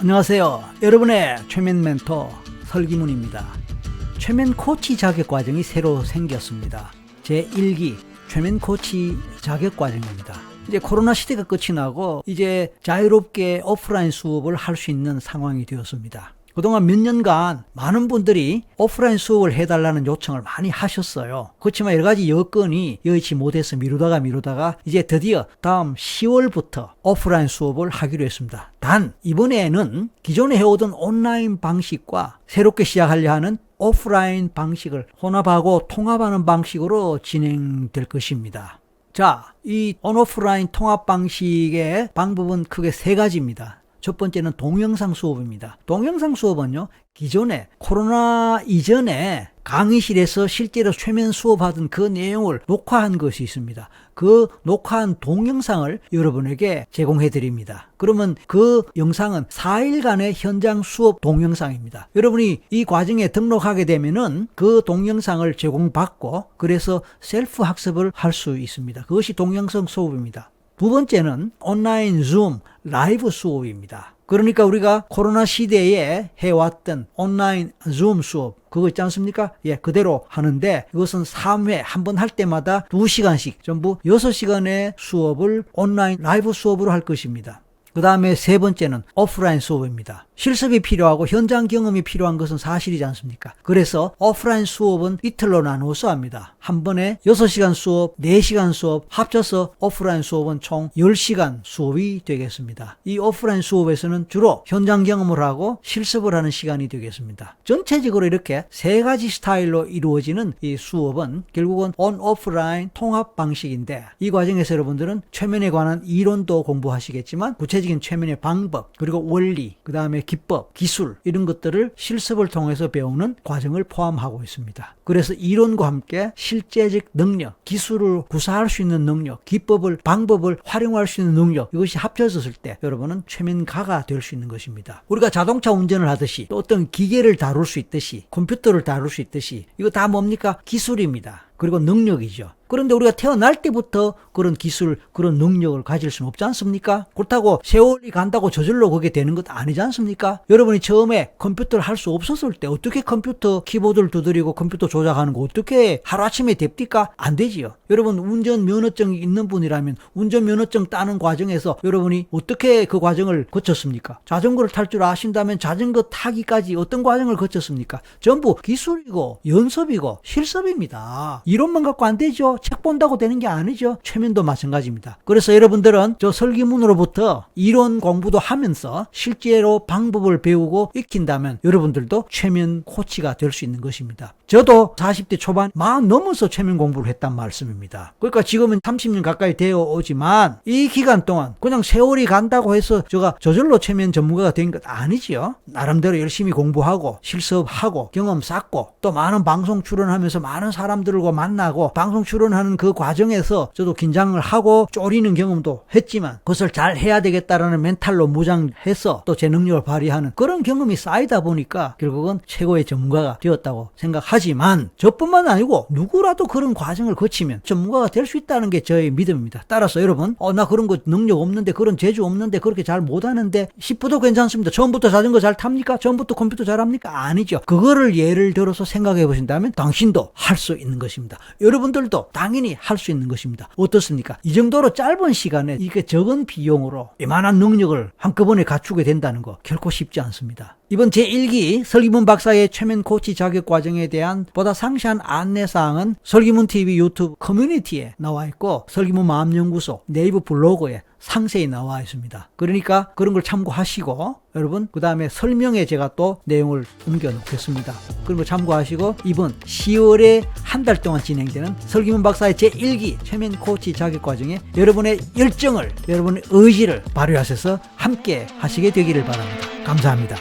안녕하세요. 여러분의 최면 멘토 설기문입니다. 최면 코치 자격 과정이 새로 생겼습니다. 제 1기 최면 코치 자격 과정입니다. 이제 코로나 시대가 끝이 나고 이제 자유롭게 오프라인 수업을 할 수 있는 상황이 되었습니다. 그동안 몇 년간 많은 분들이 오프라인 수업을 해달라는 요청을 많이 하셨어요. 그렇지만 여러 가지 여건이 여의치 못해서 미루다가 미루다가 이제 드디어 다음 10월부터 오프라인 수업을 하기로 했습니다. 단, 이번에는 기존에 해오던 온라인 방식과 새롭게 시작하려 하는 오프라인 방식을 혼합하고 통합하는 방식으로 진행될 것입니다. 자, 이 온오프라인 통합 방식의 방법은 크게 세 가지입니다. 첫 번째는 동영상 수업입니다. 동영상 수업은요, 기존에 코로나 이전에 강의실에서 실제로 최면 수업하던 그 내용을 녹화한 것이 있습니다. 그 녹화한 동영상을 여러분에게 제공해 드립니다. 그러면 그 영상은 4일간의 현장 수업 동영상입니다. 여러분이 이 과정에 등록하게 되면은 그 동영상을 제공받고 그래서 셀프 학습을 할 수 있습니다. 그것이 동영상 수업입니다. 두 번째는 온라인 줌 라이브 수업입니다. 그러니까 우리가 코로나 시대에 해왔던 온라인 줌 수업 그거 있지 않습니까? 예, 그대로 하는데 이것은 3회 한 번 할 때마다 2시간씩 전부 6시간의 수업을 온라인 라이브 수업으로 할 것입니다. 그 다음에 세 번째는 오프라인 수업입니다. 실습이 필요하고 현장 경험이 필요한 것은 사실이지 않습니까? 그래서 오프라인 수업은 이틀로 나누어서 합니다. 한 번에 6시간 수업, 4시간 수업, 합쳐서 오프라인 수업은 총 10시간 수업이 되겠습니다. 이 오프라인 수업에서는 주로 현장 경험을 하고 실습을 하는 시간이 되겠습니다. 전체적으로 이렇게 세 가지 스타일로 이루어지는 이 수업은 결국은 온 오프라인 통합 방식인데 이 과정에서 여러분들은 최면에 관한 이론도 공부하시겠지만 구체적인 최면의 방법 그리고 원리 그 다음에 기법 기술 이런 것들을 실습을 통해서 배우는 과정을 포함하고 있습니다. 그래서 이론과 함께 실제적 능력 기술을 구사할 수 있는 능력 기법을 방법을 활용할 수 있는 능력 이것이 합쳐졌을 때 여러분은 최면가가 될 수 있는 것입니다. 우리가 자동차 운전을 하듯이 또 어떤 기계를 다룰 수 있듯이 컴퓨터를 다룰 수 있듯이 이거 다 뭡니까 기술입니다. 그리고 능력이죠. 그런데 우리가 태어날 때부터 그런 기술, 그런 능력을 가질 수는 없지 않습니까? 그렇다고 세월이 간다고 저절로 그게 되는 것 아니지 않습니까? 여러분이 처음에 컴퓨터를 할 수 없었을 때 어떻게 컴퓨터 키보드를 두드리고 컴퓨터 조작하는 거 어떻게 하루아침에 됩니까? 안 되지요. 여러분 운전 면허증이 있는 분이라면 운전 면허증 따는 과정에서 여러분이 어떻게 그 과정을 거쳤습니까? 자전거를 탈 줄 아신다면 자전거 타기까지 어떤 과정을 거쳤습니까? 전부 기술이고 연습이고 실습입니다. 이론만 갖고 안 되죠. 책 본다고 되는 게 아니죠. 최면도 마찬가지입니다. 그래서 여러분들은 저 설기문으로부터 이론 공부도 하면서 실제로 방법을 배우고 익힌다면 여러분들도 최면 코치가 될 수 있는 것입니다. 저도 40대 초반 막 넘어서 최면 공부를 했단 말씀입니다. 그러니까 지금은 30년 가까이 되어 오지만 이 기간 동안 그냥 세월이 간다고 해서 제가 저절로 최면 전문가가 된 것 아니지요. 나름대로 열심히 공부하고 실습하고 경험 쌓고 또 많은 방송 출연하면서 많은 사람들과 만나고 방송 출연 하는 그 과정에서 저도 긴장을 하고 쪼리는 경험도 했지만 그것을 잘 해야 되겠다라는 멘탈로 무장해서 또 제 능력을 발휘하는 그런 경험이 쌓이다 보니까 결국은 최고의 전문가가 되었다고 생각하지만 저뿐만 아니고 누구라도 그런 과정을 거치면 전문가가 될 수 있다는 게 저의 믿음입니다. 따라서 여러분 어 나 그런 거 능력 없는데 그런 재주 없는데 그렇게 잘 못하는데 싶어도 괜찮습니다. 처음부터 자전거 잘 탑니까? 처음부터 컴퓨터 잘 합니까? 아니죠. 그거를 예를 들어서 생각해 보신다면 당신도 할 수 있는 것입니다. 여러분들도 당연히 할 수 있는 것입니다. 어떻습니까? 이 정도로 짧은 시간에 이게 적은 비용으로 이만한 능력을 한꺼번에 갖추게 된다는 거 결코 쉽지 않습니다. 이번 제1기 설기문 박사의 최면 코치 자격 과정에 대한 보다 상세한 안내사항은 설기문 TV 유튜브 커뮤니티에 나와 있고 설기문 마음연구소 네이버 블로그에 상세히 나와 있습니다. 그러니까 그런 걸 참고하시고 여러분 그 다음에 설명에 제가 또 내용을 옮겨 놓겠습니다. 그런 거 참고하시고 이번 10월에 한 달 동안 진행되는 설기문 박사의 제1기 최면 코치 자격 과정에 여러분의 열정을 여러분의 의지를 발휘하셔서 함께 하시게 되기를 바랍니다. 감사합니다.